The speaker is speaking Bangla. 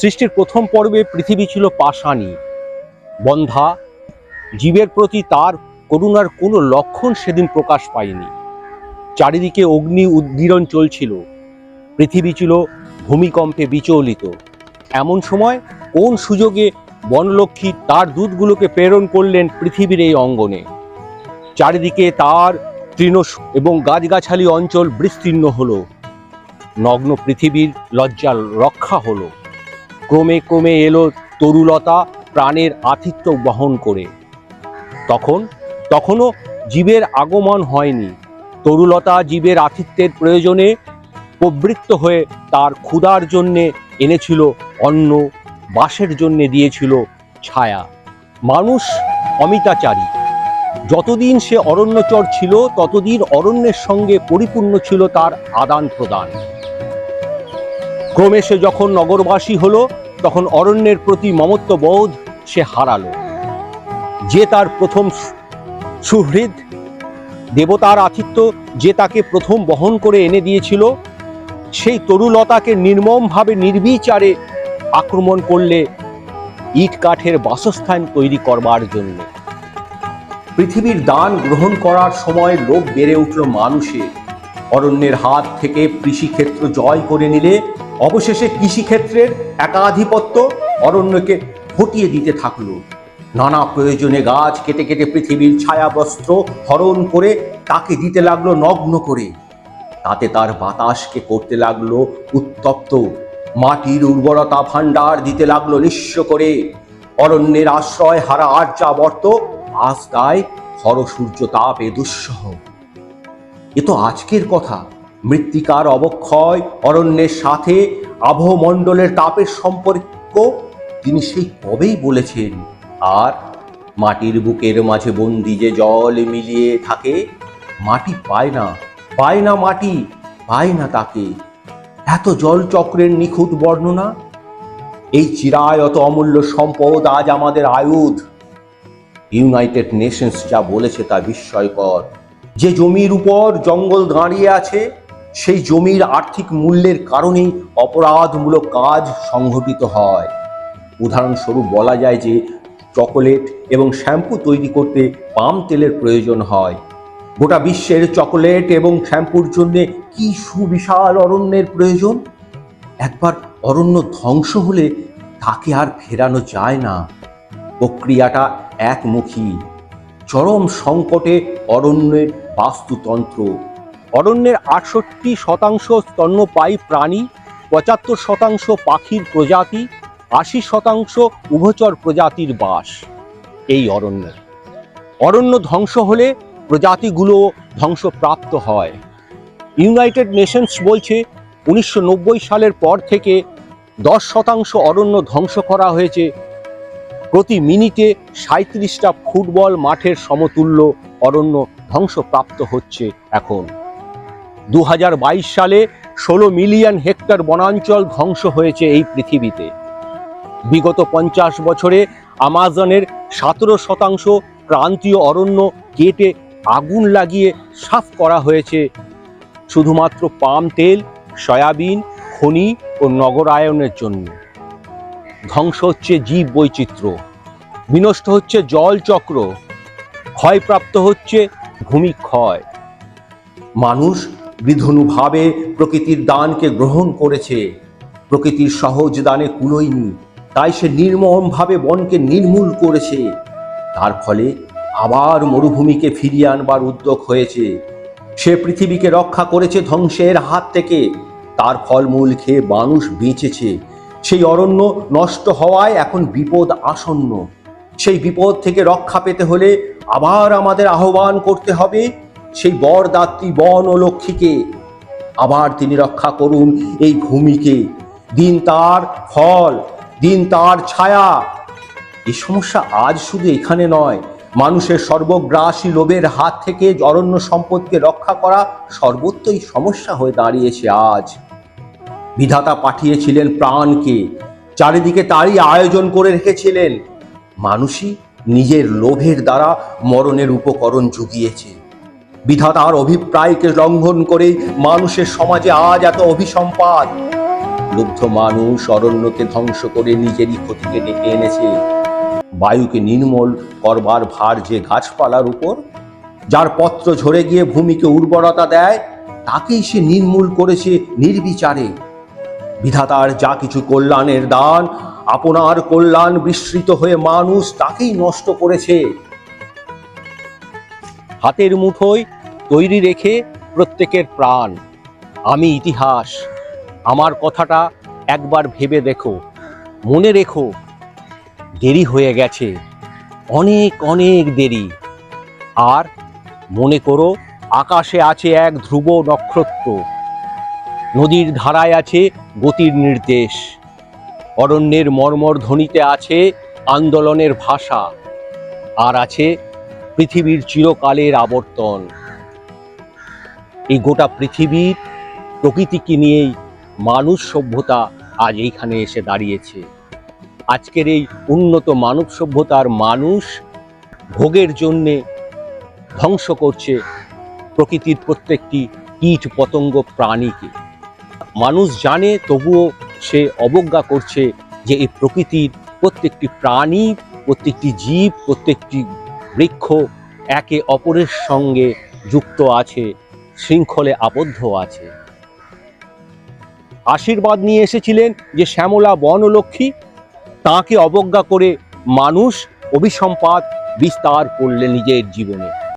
সৃষ্টির প্রথম পর্বে পৃথিবী ছিল পাষাণী। বন্ধা, জীবের প্রতি তার করুণার কোনো লক্ষণ সেদিন প্রকাশ পায়নি। চারিদিকে অগ্নি উদ্গীরণ চলছিল। পৃথিবী ছিল ভূমিকম্পে বিচলিত। এমন সময় কোন সুযোগে বনলক্ষ্মী তার দুধগুলোকে প্রেরণ করলেন পৃথিবীর এই অঙ্গনে। চারিদিকে তার তৃণ এবং গাছগাছালি অঞ্চল বিস্তীর্ণ হলো। নগ্ন পৃথিবীর লজ্জা রক্ষা হলো। ক্রমে ক্রমে এলো তরুলতা প্রাণের আতিথ্য বহন করে। তখন, তখনও জীবের আগমন হয়নি। তরুলতা জীবের আতিথ্যের প্রয়োজনে প্রবৃত্ত হয়ে তার ক্ষুধার জন্যে এনেছিল অন্ন বাসের জন্যে দিয়েছিল ছায়া। মানুষ অমিতাচারী। যতদিন সে অরণ্যচর ছিল, ততদিন অরণ্যের সঙ্গে পরিপূর্ণ ছিল তার আদান প্রদান ক্রমে সে যখন নগরবাসী হলো, তখন অরণ্যের প্রতি মমত্ববোধ সে হারালো। যে তার প্রথম সুহৃদ, দেবতার আতিথ্য যে তাকে প্রথম বহন করে এনে দিয়েছিল, সেই তরুলতাকে নির্মমভাবে নির্বিচারে আক্রমণ করলে ইট কাঠের বাসস্থান তৈরি করবার জন্য। পৃথিবীর দান গ্রহণ করার সময় লোভ বেড়ে উঠল মানুষের। অরণ্যের হাত থেকে কৃষিক্ষেত্র জয় করে নিলে অবশেষে কৃষিক্ষেত্রের একাধিপত্য অরণ্যকে হটিয়ে দিতে থাকল। নানা প্রয়োজনে গাছ কেটে কেটে পৃথিবীর ছায়াবস্ত্র হরণ করে তাকে দিতে লাগল নগ্ন করে। তাতে তার বাতাসকে করতে লাগল উত্তপ্ত। মাটির উর্বরতা ভাণ্ডার দিতে লাগল নিঃস্ব করে। অরণ্যের আশ্রয় হারা আর্যাবর্ত আজ তাই হর সূর্য তাপে দুঃসহ। এ তো আজকের কথা। মৃত্তিকার অবক্ষয় অরণ্যের সাথে আবহমণ্ডলের তাপের সম্পর্ক তিনি সেই কবেই বলেছেন। আর মাটির বুকের মাঝে বন্দি যে জল মিলিয়ে থাকে, মাটি পায় না পায় না মাটি, পায় না তাকে। এত জল চক্রের নিখুঁত বর্ণনা? এই চিরায়ত অমূল্য সম্পদ আজ আমাদের আয়ুধ। ইউনাইটেড নেশনস যা বলেছে তা বিস্ময়কর। যে জমির উপর জঙ্গল দাঁড়িয়ে আছে সেই জমির আর্থিক মূল্যের কারণেই অপরাধমূলক কাজ সংঘটিত হয়। উদাহরণস্বরূপ বলা যায় যে, চকোলেট এবং শ্যাম্পু তৈরি করতে পাম তেলের প্রয়োজন হয়। গোটা বিশ্বের চকোলেট এবং শ্যাম্পুর জন্য কি সুবিশাল অরণ্যের প্রয়োজন? একবার অরণ্য ধ্বংস হলে তাকে আর ফেরানো যায় না। প্রক্রিয়াটা একমুখী। চরম সংকটে অরণ্যের বাস্তুতন্ত্র অরণ্যের আটষট্টি শতাংশ স্তন্যপায়ী প্রাণী, পঁচাত্তর শতাংশ পাখির প্রজাতি, আশি শতাংশ উভচর প্রজাতির বাস এই অরণ্যে। অরণ্য ধ্বংস হলে প্রজাতিগুলো ধ্বংসপ্রাপ্ত হয়। ইউনাইটেড নেশনস বলছে, উনিশশো নব্বই সালের পর থেকে দশ শতাংশ অরণ্য ধ্বংস করা হয়েছে। প্রতি মিনিটে সাঁত্রিশটা ফুটবল মাঠের সমতুল্য অরণ্য ধ্বংসপ্রাপ্ত হচ্ছে এখন। দু হাজার বাইশ সালে ষোলো মিলিয়ন হেক্টর বনাঞ্চল ধ্বংস হয়েছে এই পৃথিবীতে। বিগত পঞ্চাশ বছরে আমাজনের সতেরো শতাংশ ক্রান্তীয় অরণ্য কেটে আগুন লাগিয়ে সাফ করা হয়েছে। শুধুমাত্র পাম তেল, সয়াবিন, খনি ও নগরায়নের জন্য। ধ্বংস হচ্ছে জীব বৈচিত্র্য, বিনষ্ট হচ্ছে জলচক্র ক্ষয়প্রাপ্ত হচ্ছে ভূমিক্ষয় মানুষ বিধনুভাবে প্রকৃতির দানকে গ্রহণ করেছে। প্রকৃতির সহজ দানে কুলোয়নি তাই সে নির্মমভাবে বনকে নির্মূল করেছে। তার ফলে আবার মরুভূমিকে ফিরিয়ে আনবার উদ্যোগ হয়েছে। সে পৃথিবীকে রক্ষা করেছে ধ্বংসের হাত থেকে। তার ফলমূল খেয়ে মানুষ বেঁচেছে। সেই অরণ্য নষ্ট হওয়ায় এখন বিপদ আসন্ন। সেই বিপদ থেকে রক্ষা পেতে হলে আবার আমাদের আহ্বান করতে হবে সেই বরদাত্রী বন ও লক্ষ্মীকে। আবার তিনি রক্ষা করুন এই ভূমিকে। দিন তার ফল, দিন তার ছায়া। এই সমস্যা আজ শুধু এখানে নয়, মানুষের সর্বগ্রাসী লোভের হাত থেকে অরণ্য সম্পদকে রক্ষা করা সর্বত্রই সমস্যা হয়ে দাঁড়িয়েছে আজ। বিধাতা পাঠিয়েছিলেন প্রাণকে, চারিদিকে তারই আয়োজন করে রেখেছিলেন। মানুষই নিজের লোভের দ্বারা মরণের উপকরণ জুগিয়েছে। বিধাতার অভিপ্রায়কে লঙ্ঘন করেই মানুষের সমাজে আজ এত অভিসম্পাদ। লুব্ধ মানুষ অরণ্যকে ধ্বংস করে নিজেরই ক্ষতিকে ডেকে এনেছে। বায়ুকে নির্মল করবার ভার যে গাছপালার উপর, যার পত্র ঝরে গিয়ে ভূমিকে উর্বরতা দেয়, তাকেই সে নির্মূল করেছে নির্বিচারে। বিধাতার যা কিছু কল্যাণের দান, আপনার কল্যাণ বিস্মৃত হয়ে মানুষ তাকেই নষ্ট করেছে। হাতের মুঠোয় তৈরি রেখে প্রত্যেকের প্রাণ। আমি ইতিহাস, আমার কথাটা একবার ভেবে দেখো। মনে রেখো, দেরি হয়ে গেছে। অনেক অনেক দেরি। আর মনে করো, আকাশে আছে এক ধ্রুব নক্ষত্র। নদীর ধারায় আছে গতির নির্দেশ। অরণ্যের মর্মর ধ্বনিতে আছে আন্দোলনের ভাষা। আর আছে পৃথিবীর চিরকালের আবর্তন। এই গোটা পৃথিবীর প্রকৃতিকে নিয়েই মানুষ সভ্যতা আজ এইখানে এসে দাঁড়িয়েছে। আজকের এই উন্নত মানব সভ্যতার মানুষ ভোগের জন্যে ধ্বংস করছে প্রকৃতির প্রত্যেকটি কীট পতঙ্গ প্রাণীকে। মানুষ জানে, তবুও সে অবজ্ঞা করছে যে এই প্রকৃতির প্রত্যেকটি প্রাণী, প্রত্যেকটি জীব, প্রত্যেকটি বৃক্ষ একে অপরের সঙ্গে যুক্ত আছে, শৃঙ্খলে আবদ্ধ আছে। আশীর্বাদ নিয়ে এসেছিলেন যে শ্যামলা বনলক্ষ্মী, তাকে অবজ্ঞা করে মানুষ অভিসম্পাদ বিস্তার করলে নিজের জীবনে।